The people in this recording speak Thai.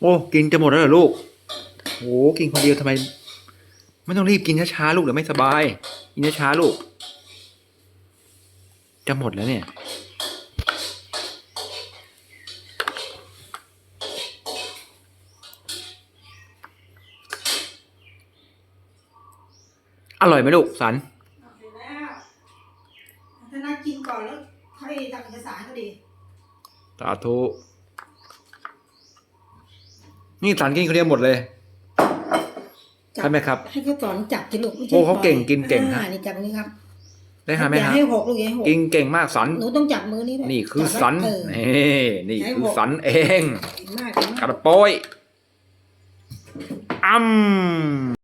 โอ้กินจะหมดแล้วเหรอลูกโอ้กินคนเดียวทำไม ไม่ต้องรีบกินช้าๆลูกเดี๋ยวไม่สบาย กินช้าๆลูก จะหมดแล้วเนี่ย อร่อยไหมลูกสันเอาเสร็จแล้วถ้านัดกินก่อนแล้วค่อยทำเอกสารก็ดี สาธุ นี่สันกินคนเดียวหมดเลย จัใช่ไหมครับให้เขาสอนจับกินลูกไม่ใช่โอ้เขาเก่งปล่อยกินเก่งอ่าฮะนี่จับนี่ครับได้หาไหมอย่าฮะให้หกลูกอย่าให้หกกินเก่งมากสันหนูต้องจับมือนี่ด้วยนี่คือจับไว้สันเออนี่นี่ให้คือหกสันเอง เก่งมากเก่งมาก กระโปยอ้ำ